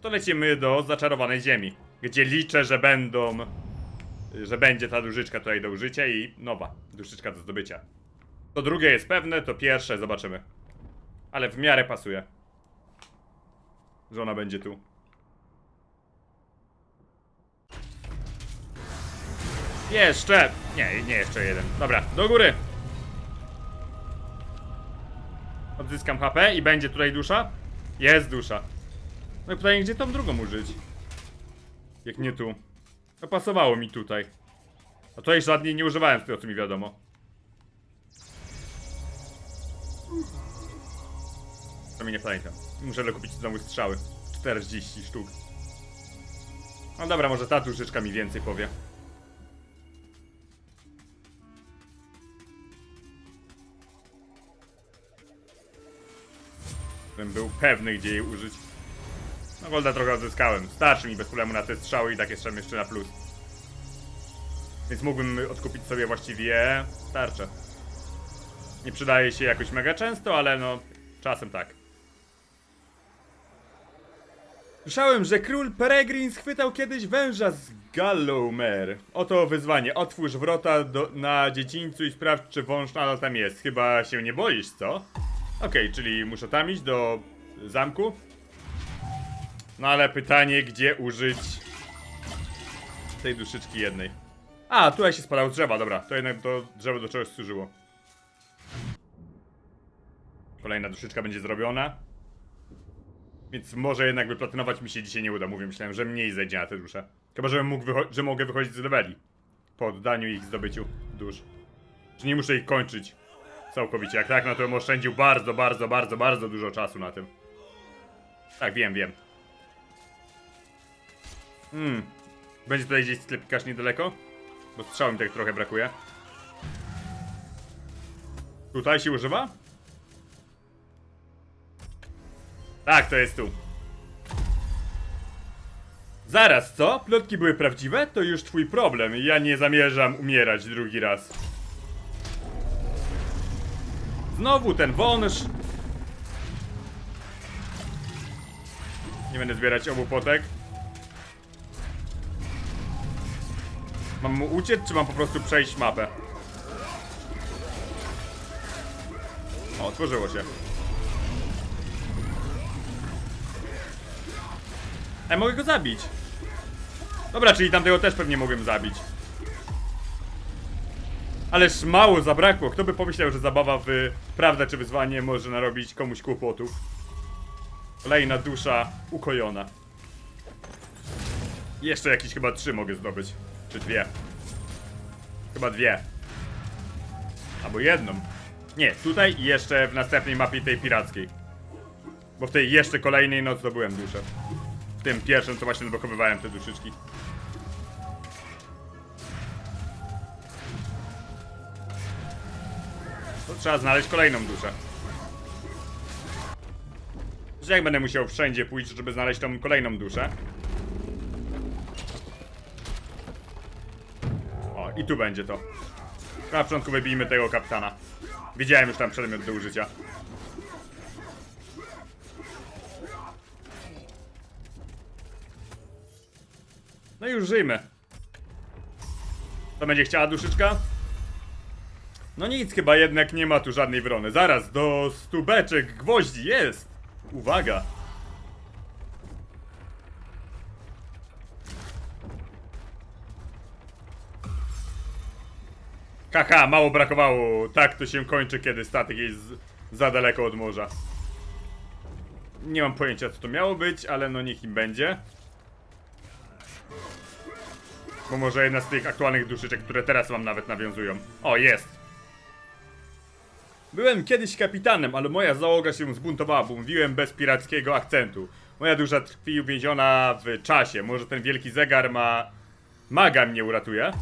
To lecimy do zaczarowanej ziemi, gdzie liczę, że będą, że będzie ta duszyczka tutaj do użycia i nowa duszyczka do zdobycia. To drugie jest pewne, to pierwsze zobaczymy. Ale w miarę pasuje. Że ona będzie tu. Jeszcze! Nie, nie jeszcze jeden. Dobra, do góry! Odzyskam HP i będzie tutaj dusza? Jest dusza. No i pytanie, gdzie tą drugą użyć? Jak nie tu. No pasowało mi tutaj. A tutaj żadnej nie używałem z tego, co mi wiadomo. To mi nie pamiętam. Muszę dokupić znowu strzały. 40 sztuk. No dobra, może ta duszyczka mi więcej powie. Bym był pewny, gdzie jej użyć. Golda trochę odzyskałem. Starczy mi bez problemu na te strzały i tak jest jeszcze na plus. Więc mógłbym odkupić sobie właściwie tarczę. Nie przydaje się jakoś mega często, ale no czasem tak. Słyszałem, że król Peregrin schwytał kiedyś węża z Gallowmere. Oto wyzwanie. Otwórz wrota do, na dziedzińcu i sprawdź, czy wąż nadal tam jest. Chyba się nie boisz, co? Okej, czyli muszę tam iść do zamku. No ale pytanie, gdzie użyć tej duszyczki jednej. A, tutaj się spadał z drzewa, dobra. To jednak to drzewo do czegoś służyło. Kolejna duszyczka będzie zrobiona. Więc może jednak wyplatynować mi się dzisiaj nie uda. Mówię, myślałem, że mniej zejdzie na te dusze. Chyba, że, mógł że mogę wychodzić z leveli. Po oddaniu ich zdobyciu dusz. Że nie muszę ich kończyć całkowicie. Jak tak, no to bym oszczędził bardzo, bardzo, bardzo, bardzo dużo czasu na tym. Tak, wiem, wiem. Hmm. Będzie tutaj gdzieś sklepikarz niedaleko? Bo strzał mi tak trochę brakuje. Tutaj się używa? Tak, to jest tu. Zaraz, co? Plotki były prawdziwe? To już twój problem. Ja nie zamierzam umierać drugi raz. Znowu ten wąż. Nie będę zbierać obu potek. Mam mu uciec, czy mam po prostu przejść mapę? O, otworzyło się. Ej, mogę go zabić. Dobra, czyli tamtego też pewnie mogłem zabić. Ależ mało zabrakło. Kto by pomyślał, że zabawa w prawda czy wyzwanie może narobić komuś kłopotów. Kolejna dusza ukojona. Jeszcze jakieś chyba trzy mogę zdobyć. Czy dwie. Chyba dwie. Albo jedną. Nie, tutaj i jeszcze w następnej mapie tej pirackiej. Bo w tej jeszcze kolejnej no zdobyłem duszę. W tym pierwszym, co właśnie odblokowywałem te duszyczki. To trzeba znaleźć kolejną duszę. Że jak będę musiał wszędzie pójść, żeby znaleźć tą kolejną duszę. I tu będzie to. Na początku wybijmy tego kapitana. Widziałem już tam przedmiot do użycia. No i użyjmy. To będzie chciała duszyczka? No nic, chyba jednak nie ma tu żadnej wrony. Zaraz, do stu beczek gwoździ jest! Uwaga! Haha, mało brakowało. Tak to się kończy, kiedy statek jest za daleko od morza. Nie mam pojęcia, co to miało być, ale no niech im będzie. Bo może jedna z tych aktualnych duszyczek, które teraz mam nawet nawiązują. O, jest! Byłem kiedyś kapitanem, ale moja załoga się zbuntowała, bo mówiłem bez pirackiego akcentu. Moja dusza tkwi uwięziona w czasie. Może ten wielki zegar ma... Maga mnie uratuje?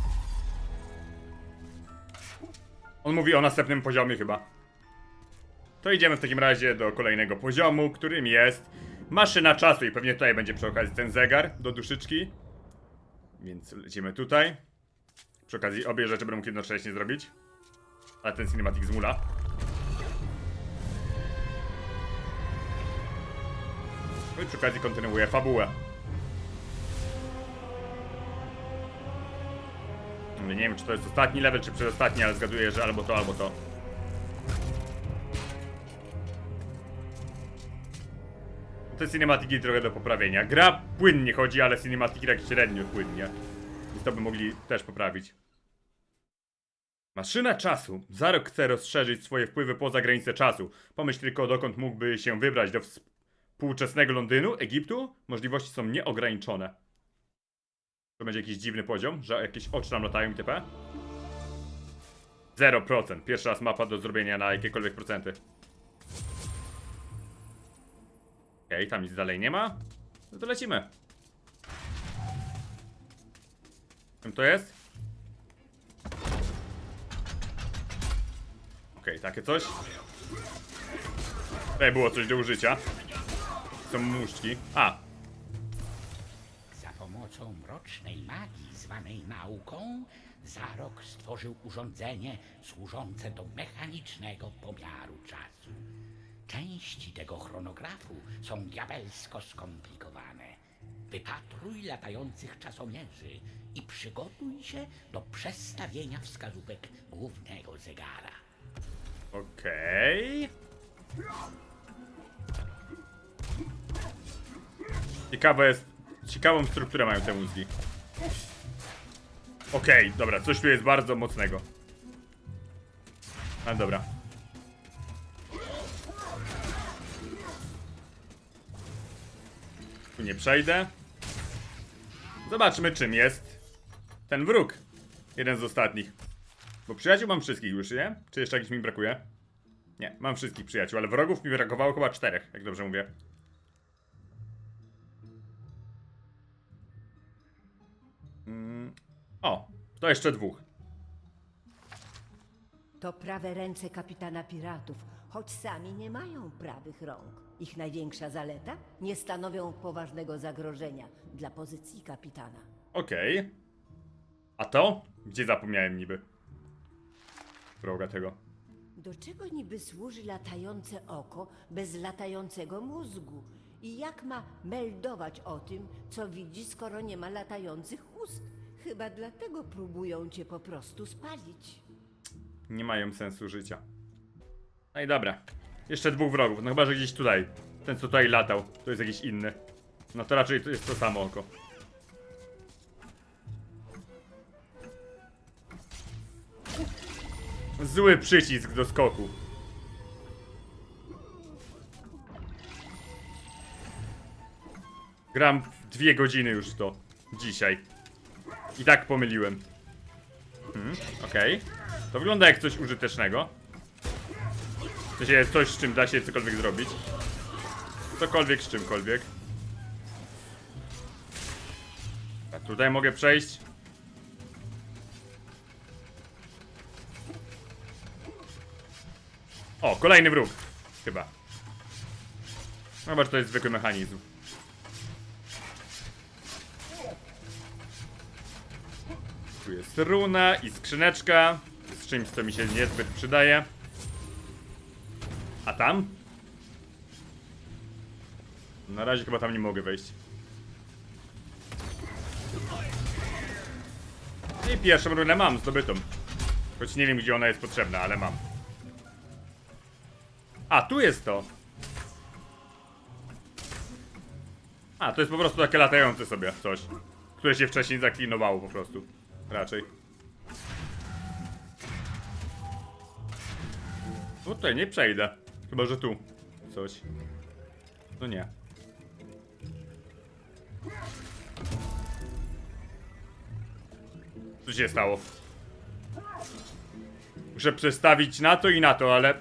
On mówi o następnym poziomie chyba. To idziemy w takim razie do kolejnego poziomu, którym jest maszyna czasu i pewnie tutaj będzie przy okazji ten zegar do duszyczki. Więc lecimy tutaj. Przy okazji obie rzeczy będę mógł jednocześnie zrobić. Ale ten cinematic z mula. No i przy okazji kontynuuję fabułę. Nie wiem, czy to jest ostatni level, czy przedostatni, ale zgaduję, że albo to, albo to. Te cinematiki trochę do poprawienia. Gra płynnie chodzi, ale cinematiki tak średnio płynnie. Więc to by mogli też poprawić. Maszyna czasu. Za rok chce rozszerzyć swoje wpływy poza granice czasu. Pomyśl tylko, dokąd mógłby się wybrać. Do współczesnego Londynu, Egiptu? Możliwości są nieograniczone. To będzie jakiś dziwny poziom, że jakieś oczy nam latają itp. 0%. Pierwsza raz mapa do zrobienia na jakiekolwiek procenty. Okej, tam nic dalej nie ma. No to lecimy. Czym to jest? Okej, takie coś. Tutaj było coś do użycia. Są muszczki. A, pomocą mrocznej magii zwanej nauką, Zarok stworzył urządzenie służące do mechanicznego pomiaru czasu. Części tego chronografu są diabelsko skomplikowane. Wypatruj latających czasomierzy i przygotuj się do przestawienia wskazówek głównego zegara. Okej. Ciekawe jest. Ciekawą strukturę mają te mózgi. Okej, dobra, coś tu jest bardzo mocnego. Ale dobra. Tu nie przejdę. Zobaczmy, czym jest ten wróg. Jeden z ostatnich. Bo przyjaciół mam wszystkich już, nie? Czy jeszcze jakiś mi brakuje? Nie, mam wszystkich przyjaciół, ale wrogów mi brakowało chyba czterech, jak dobrze mówię. To jeszcze dwóch. To prawe ręce kapitana piratów, choć sami nie mają prawych rąk. Ich największa zaleta? Nie stanowią poważnego zagrożenia dla pozycji kapitana. Okej. A to? Gdzie zapomniałem niby? Wroga tego. Do czego niby służy latające oko bez latającego mózgu? I jak ma meldować o tym, co widzi, skoro nie ma latających ust? Chyba dlatego próbują cię po prostu spalić. Nie mają sensu życia. No i dobra. Jeszcze dwóch wrogów, no chyba, że gdzieś tutaj. Ten, co tutaj latał, to jest jakiś inny. No to raczej to jest to samo oko. Zły przycisk do skoku. Gram dwie godziny już to. Dzisiaj. I tak pomyliłem. Hmm, okej. To wygląda jak coś użytecznego. W sensie coś, z czym da się cokolwiek zrobić. Cokolwiek z czymkolwiek. A tutaj mogę przejść. O, kolejny wróg. Chyba. Chyba, że to jest zwykły mechanizm. Tu jest runa i skrzyneczka. Z czymś, co mi się niezbyt przydaje. A tam? Na razie chyba tam nie mogę wejść. I pierwszą runę mam zdobytą. Choć nie wiem, gdzie ona jest potrzebna, ale mam. A, tu jest to. A, to jest po prostu takie latające sobie coś. Które się wcześniej zaklinowało po prostu. Raczej. No tutaj nie przejdę. Chyba, że tu. Coś. No nie. Co się stało? Muszę przestawić na to i na to, ale...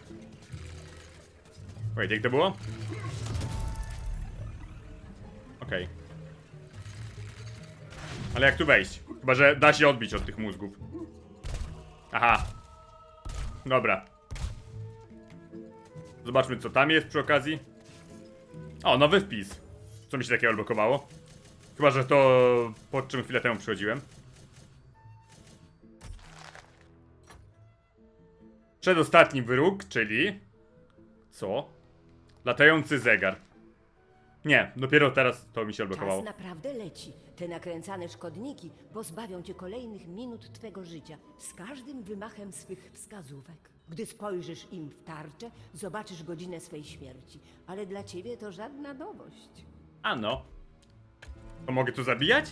Wait, jak to było? Okej. Ale jak tu wejść? Chyba, że da się odbić od tych mózgów. Aha. Dobra. Zobaczmy, co tam jest przy okazji. O, nowy wpis. Co mi się takiego odblokowało? Chyba, że to pod czym chwilę temu przychodziłem. Przedostatni wróg, czyli... Co? Latający zegar. Nie, dopiero teraz to mi się Czas odblokowało. naprawdę leci. Te nakręcane szkodniki pozbawią cię kolejnych minut twego życia z każdym wymachem swych wskazówek. Gdy spojrzysz im w tarczę, zobaczysz godzinę swej śmierci. Ale dla ciebie to żadna nowość. A no. To mogę tu zabijać?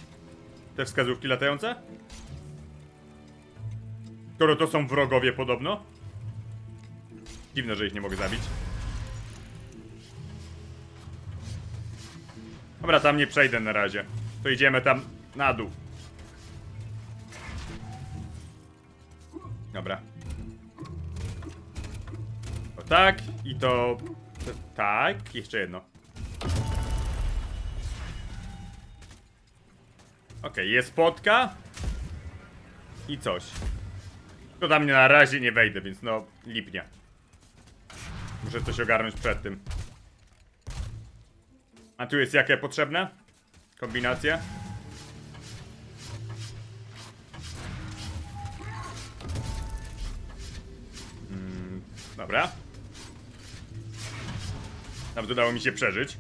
Te wskazówki latające? Skoro to są wrogowie podobno? Dziwne, że ich nie mogę zabić. Dobra, tam nie przejdę na razie. To idziemy tam na dół. Dobra. To tak i to... to tak, jeszcze jedno. Okej, jest potka. I coś. To tam mnie na razie nie wejdę, więc no, lipnia. Muszę coś ogarnąć przed tym. A tu jest jakie potrzebne? Kombinacje? Mm, dobra. Nawet udało mi się przeżyć.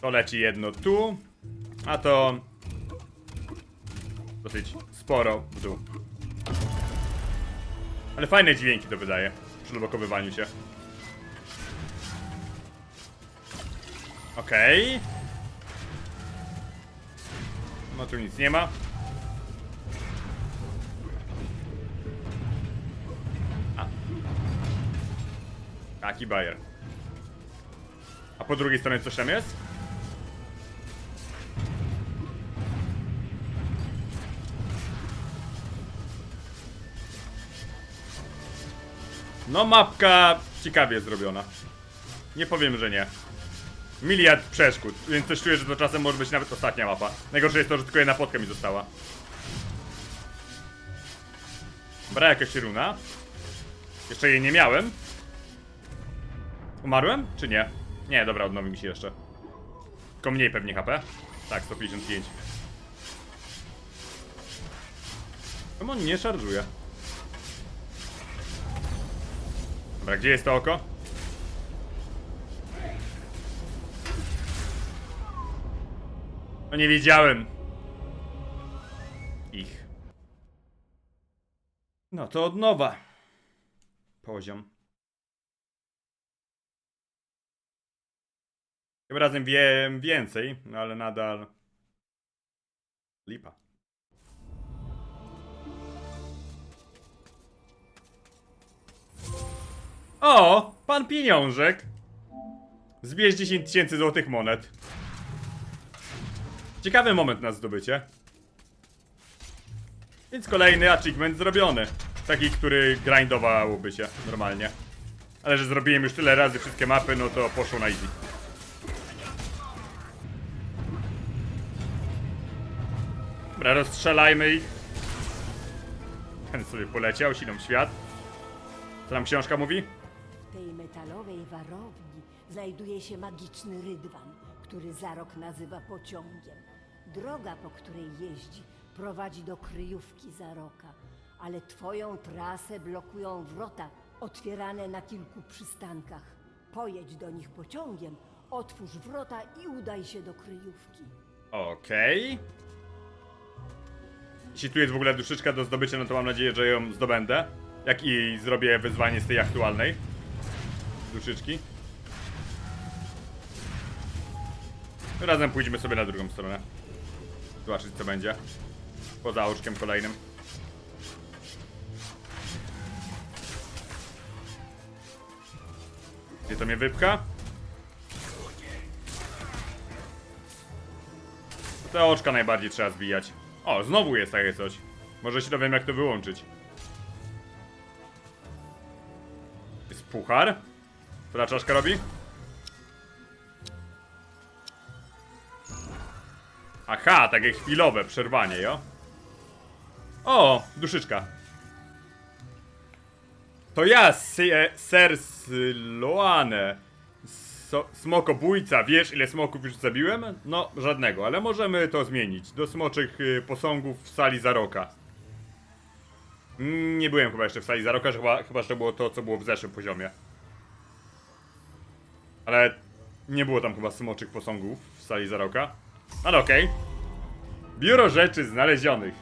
To leci jedno tu, a to dosyć sporo dół. Ale fajne dźwięki to wydaje przy lubokowywaniu się. Okej. No tu nic nie ma. A. Taki bajer. A po drugiej stronie coś tam jest? No mapka ciekawie zrobiona. Nie powiem, że nie. Miliard przeszkód, więc też czuję, że to czasem może być nawet ostatnia mapa. Najgorsze jest to, że tylko jedna potka mi została. Dobra, jakaś runa. Jeszcze jej nie miałem. Umarłem? Czy nie? Nie, dobra, odnowi mi się jeszcze. Tylko mniej pewnie HP. Tak, 155. Czemu on nie szarżuje? Dobra, gdzie jest to oko? No nie wiedziałem. Ich. No to od nowa. Poziom. Tym razem wiem więcej, no ale nadal. Lipa. O! Pan pieniążek! Zbierz 10 tysięcy złotych monet. Ciekawy moment na zdobycie. Więc kolejny achievement zrobiony. Taki, który grindowałoby się normalnie. Ale że zrobiłem już tyle razy wszystkie mapy, no to poszło na easy. Dobra, rozstrzelajmy ich. Ten sobie poleciał, siną świat. Co tam książka mówi? W tej metalowej warowni znajduje się magiczny rydwan, który Zarok nazywa pociągiem. Droga, po której jeździ, prowadzi do kryjówki Zaroka, ale twoją trasę blokują wrota otwierane na kilku przystankach. Pojedź do nich pociągiem, otwórz wrota i udaj się do kryjówki. Okej. Jeśli tu jest w ogóle duszyczka do zdobycia, no to mam nadzieję, że ją zdobędę. Jak i zrobię wyzwanie z tej aktualnej duszyczki. Razem pójdziemy sobie na drugą stronę. Zobaczyć co będzie. Poza oczkiem kolejnym. Gdzie to mnie wypcha? Te oczka najbardziej trzeba zbijać. O, znowu jest takie coś. Może się dowiem jak to wyłączyć. Jest puchar. Co czaszka robi? Takie chwilowe przerwanie, jo? O, duszyczka. To ja, e, ser Sloane. So, smokobójca, wiesz ile smoków już zabiłem? No, żadnego, ale możemy to zmienić. Do smoczych y, posągów w sali Zaroka. Mm, Nie byłem chyba jeszcze w sali Zaroka, chyba, chyba że to było to, co było w zeszłym poziomie. Ale nie było tam chyba smoczych posągów w sali Zaroka. Ale okej. Biuro rzeczy znalezionych.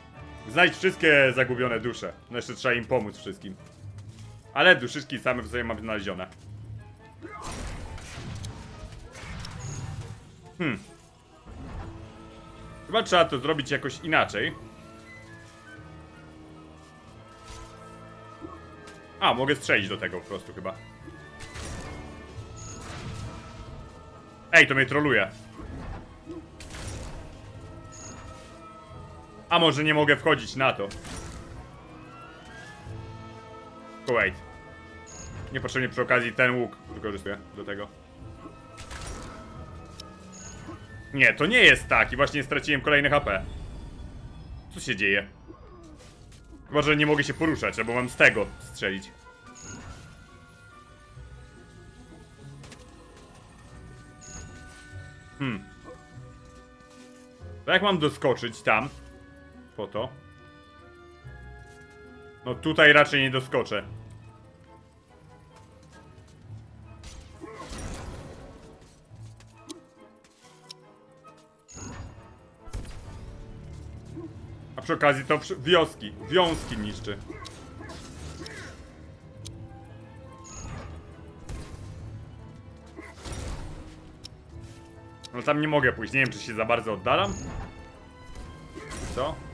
Znajdź wszystkie zagubione dusze. No jeszcze trzeba im pomóc wszystkim. Ale duszyczki same w sobie mam znalezione. Hmm. Chyba trzeba to zrobić jakoś inaczej. A, mogę strzelić do tego po prostu chyba. Ej, to mnie troluje. A może nie mogę wchodzić na to. To wait. Niepotrzebnie przy okazji ten łuk wykorzystuję do tego. Nie, to nie jest tak i właśnie straciłem kolejny HP. Co się dzieje? Chyba, że nie mogę się poruszać, albo mam z tego strzelić. Hmm. To jak mam doskoczyć tam? Po to. No tutaj raczej nie doskoczę. A przy okazji to przy... wioski, niszczy. No tam nie mogę pójść, nie wiem czy się za bardzo oddalam. Co?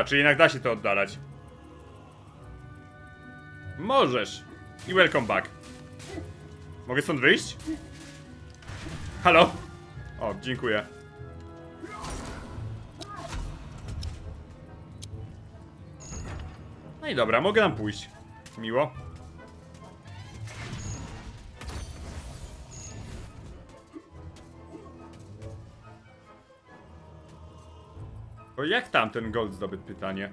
Dobra, czy jednak da się to oddalać? Możesz. I welcome back. Mogę stąd wyjść? Halo? O, dziękuję. No i dobra, mogę tam pójść. Miło. To jak tam ten gold zdobyt pytanie?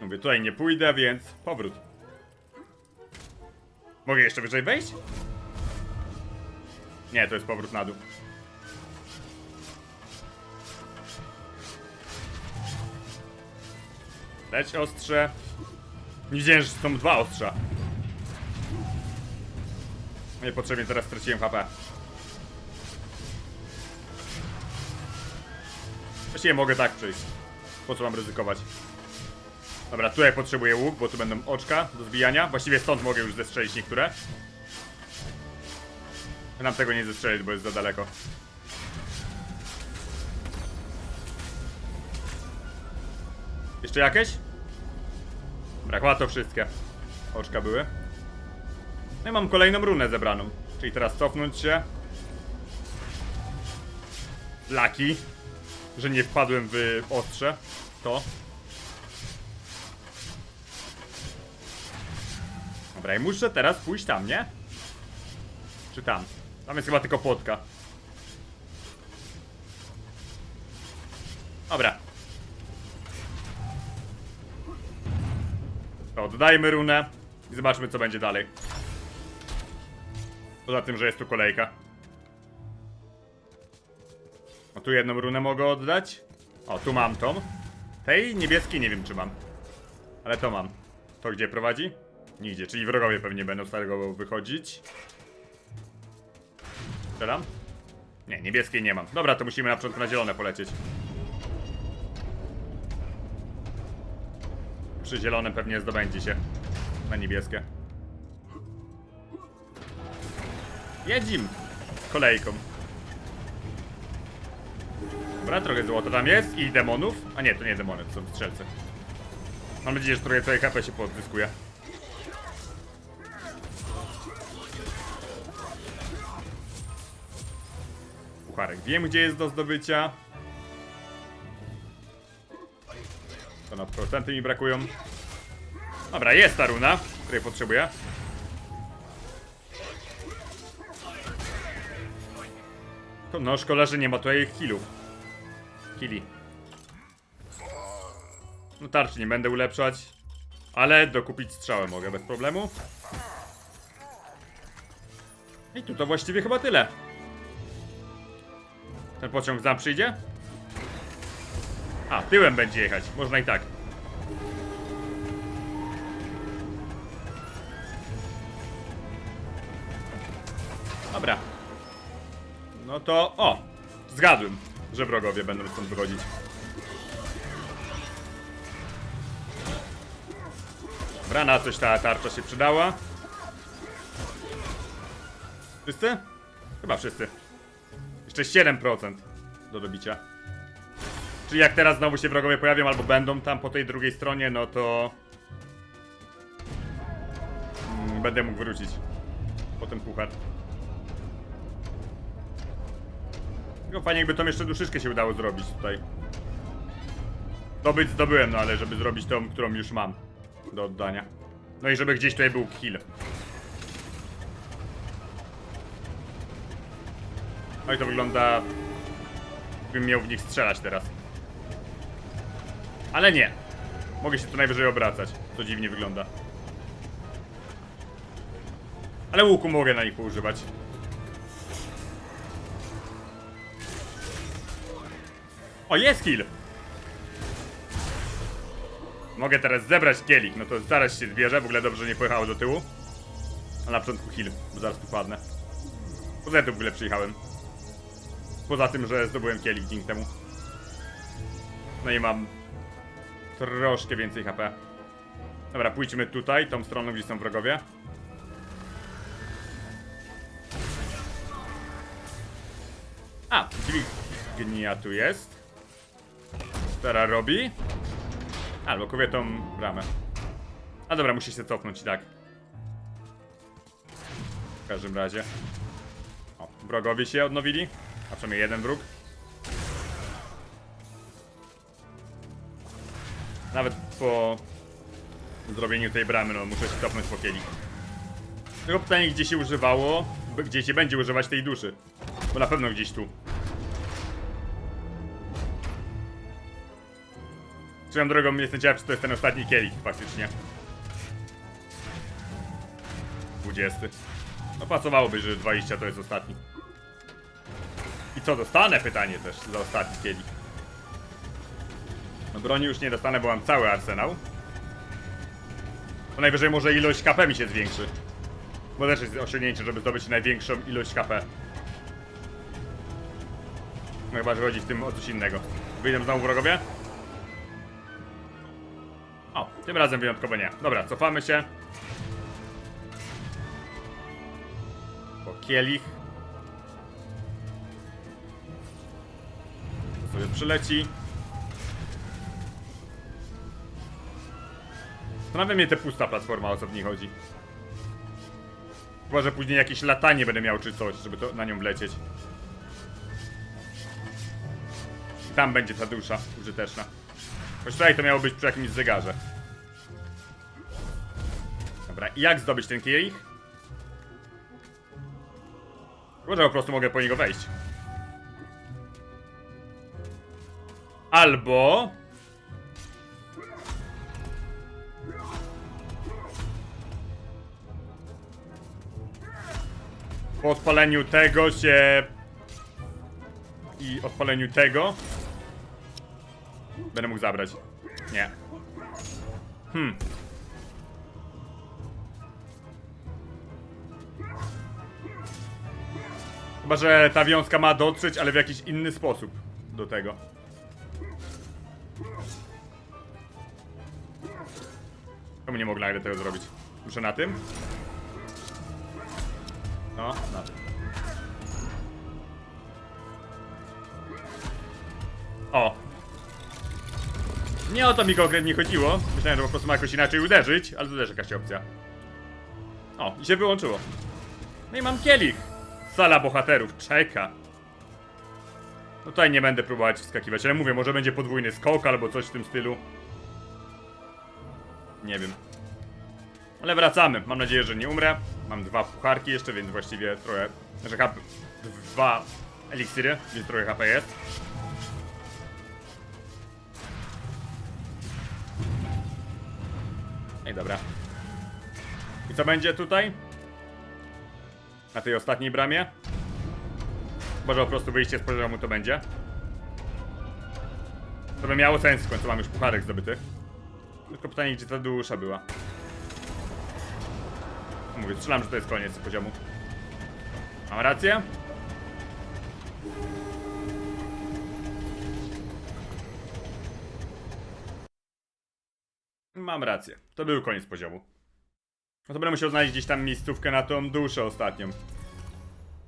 Mówię, tutaj nie pójdę, więc powrót. Mogę jeszcze wyżej wejść? Nie, to jest powrót na dół. Leć ostrze. Nie wiedziałem, że są dwa ostrza. Niepotrzebnie teraz straciłem HP. Właściwie mogę tak przejść. Po co mam ryzykować? Dobra, tutaj potrzebuję łuk, bo tu będą oczka do zbijania. Właściwie stąd mogę już zestrzelić niektóre. Nam tego nie zestrzelić, bo jest za daleko. Jeszcze jakieś? Chyba to wszystkie. Oczka były. No i mam kolejną runę zebraną. Czyli teraz cofnąć się. Laki. Że nie wpadłem w ostrze. To. Dobra, i muszę teraz pójść tam, nie? Czy tam? Tam jest chyba tylko płotka. Dobra. Oddajmy runę i zobaczmy co będzie dalej. Poza tym, że jest tu kolejka. O, tu jedną runę mogę oddać. O, tu mam tą. Tej niebieskiej nie wiem czy mam. Ale to mam. To gdzie prowadzi? Nigdzie, czyli wrogowie pewnie będą z tego wychodzić. Strzelam? Nie, niebieskiej nie mam. Dobra, to musimy na początku na zielone polecieć. Przy zielonym pewnie zdobędzie się na niebieskie. Jedzim! Kolejką. Dobra, trochę złota tam jest i demonów. A nie, to nie demony, to są strzelce. Mam nadzieję, że trochę tutaj HP się podzyskuje. Pucharek. Wiem, gdzie jest do zdobycia. To nad procenty mi brakują. Dobra, jest ta runa, której potrzebuję. No, szkoda, że nie ma tutaj killów. Killi. No tarczy nie będę ulepszać. Ale dokupić strzałę mogę bez problemu. I tu to właściwie chyba tyle. Ten pociąg znam przyjdzie? A, tyłem będzie jechać. Można i tak. To... O! Zgadłem, że wrogowie będą stąd wychodzić. Dobra, na coś ta tarcza się przydała. Wszyscy? Chyba wszyscy. Jeszcze 7% do dobicia. Czyli jak teraz znowu się wrogowie pojawią albo będą tam po tej drugiej stronie, no to... Mm, Będę mógł wrócić. Po ten puchar. Tylko fajnie jakby tą jeszcze duszyczkę się udało zrobić tutaj. Zdobyć zdobyłem, no ale żeby zrobić tą, którą już mam do oddania. No i żeby gdzieś tutaj był kill. No i to wygląda... Bym miał w nich strzelać teraz. Ale nie. Mogę się tu najwyżej obracać. To dziwnie wygląda. Ale łuku mogę na nich poużywać. O, jest kill! Mogę teraz zebrać kielich, no to zaraz się zbierze, w ogóle dobrze nie pojechało do tyłu. A na początku heal, bo zaraz tu padnę. Po co ja tu w ogóle przyjechałem? Poza tym, że zdobyłem kielich dzięki temu. No i mam troszkę więcej HP. Dobra, pójdźmy tutaj, tą stroną, gdzie są wrogowie. A, dźwignia tu jest. Teraz robi. Albo kobietą bramę. A dobra, musi się cofnąć i tak. W każdym razie. O, wrogowie się odnowili. A przynajmniej jeden wróg. Nawet po zrobieniu tej bramy, no muszę się cofnąć po kielich. Tylko pytanie, gdzie się używało, gdzie się będzie używać tej duszy. Bo na pewno gdzieś tu. Swoją drogą jestem ciekaw, czy to jest ten ostatni kielich faktycznie. 20. No pasowałoby, że 20 to jest ostatni. I co dostanę? Pytanie też za ostatni kielich. No broni już nie dostanę, bo mam cały arsenał. To najwyżej może ilość KP mi się zwiększy. Bo też jest osiągnięcie, żeby zdobyć największą ilość KP. No chyba, że chodzi w tym o coś innego. Wyjdę znowu wrogowie? Tym razem wyjątkowo nie. Dobra, cofamy się. Po kielich. To sobie przyleci. Zastanawia mnie te pusta platforma, o co w niej chodzi. Chyba, że później jakieś latanie będę miał czy coś, żeby to na nią wlecieć. I tam będzie ta dusza użyteczna. Choć tutaj to miało być przy jakimś zegarze. Dobra, jak zdobyć ten kielich? Chyba, że po prostu mogę po niego wejść. Albo... Po odpaleniu tego się... I odpaleniu tego... Będę mógł zabrać. Nie. Hmm. Chyba, że ta wiązka ma dotrzeć, ale w jakiś inny sposób do tego. Czemu nie mogę nagle tego zrobić? Muszę na tym? No, na tym. O! Nie o to mi konkretnie chodziło. Myślałem, że po prostu ma jakoś inaczej uderzyć, ale to też jakaś opcja. O, i się wyłączyło. No i mam kielich. Sala bohaterów czeka. No tutaj nie będę próbować wskakiwać, ale mówię, może będzie podwójny skok albo coś w tym stylu. Nie wiem. Ale wracamy. Mam nadzieję, że nie umrę. Mam dwa pucharki jeszcze, więc właściwie trochę... Znaczy HP... Dwa eliksiry, więc trochę HP jest. I dobra. I co będzie tutaj? Na tej ostatniej bramie? Może po prostu wyjście z poziomu to będzie? To by miało sens, w końcu mam już pucharek zdobyty. Tylko pytanie, gdzie ta dusza była. Mówię, strzelam, że to jest koniec poziomu. Mam rację? Mam rację. To był koniec poziomu. No to będę musiał znaleźć gdzieś tam miejscówkę na tą duszę ostatnią.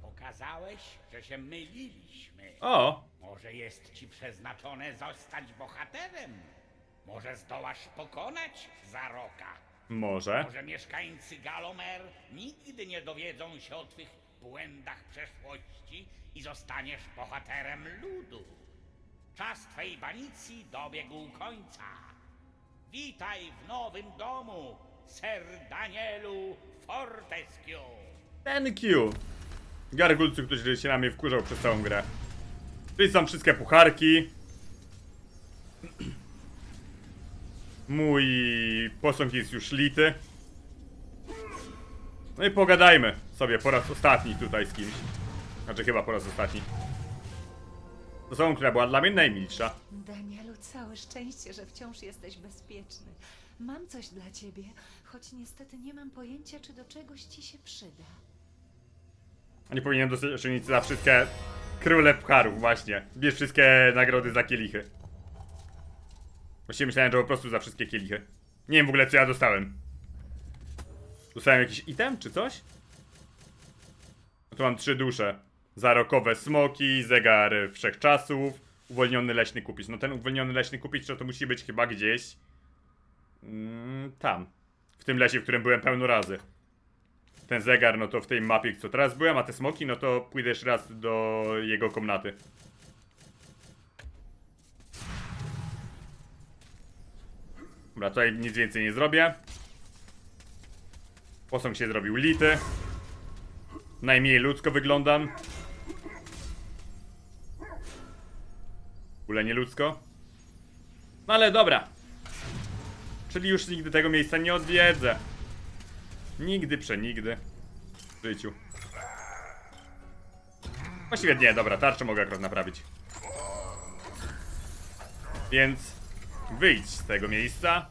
Pokazałeś, że się myliliśmy. O! Może jest ci przeznaczone zostać bohaterem? Może zdołasz pokonać Zaroka? Może. Może mieszkańcy Galomer nigdy nie dowiedzą się o twych błędach przeszłości i zostaniesz bohaterem ludu. Czas twojej banicji dobiegł końca. Witaj w nowym domu, Sir Danielu Fortescue. Thank you! Gargulcu, który się na mnie wkurzał przez całą grę. Czyli są wszystkie pucharki. Mój posąg jest już lity. No i pogadajmy sobie po raz ostatni tutaj z kimś. Znaczy chyba po raz ostatni. Z osobą, która była dla mnie najmilsza. Danielu, całe szczęście, że wciąż jesteś bezpieczny. Mam coś dla ciebie, choć niestety nie mam pojęcia, czy do czegoś ci się przyda. Nie powinien dostać osiągnięcia za wszystkie króle pucharów, właśnie. Bierz wszystkie nagrody za kielichy. Właściwie myślałem, że po prostu za wszystkie kielichy. Nie wiem w ogóle co ja dostałem. Dostałem jakiś item czy coś? No tu mam trzy dusze. Zarokowe smoki, zegar wszechczasów, uwolniony leśny kupiec. No ten uwolniony leśny kupiec to, to musi być chyba gdzieś... Mm, tam. W tym lesie, w którym byłem pełno razy ten zegar, no to w tej mapie, co teraz byłem, a te smoki, no to pójdę raz do jego komnaty. Dobra, tutaj nic więcej nie zrobię. Posąg się zrobił lity. Najmniej ludzko wyglądam. W ogóle nie ludzko. No ale dobra. Czyli już nigdy tego miejsca nie odwiedzę. Nigdy, przenigdy. W życiu. Właściwie nie, dobra, tarczę mogę akurat naprawić. Więc wyjdź z tego miejsca.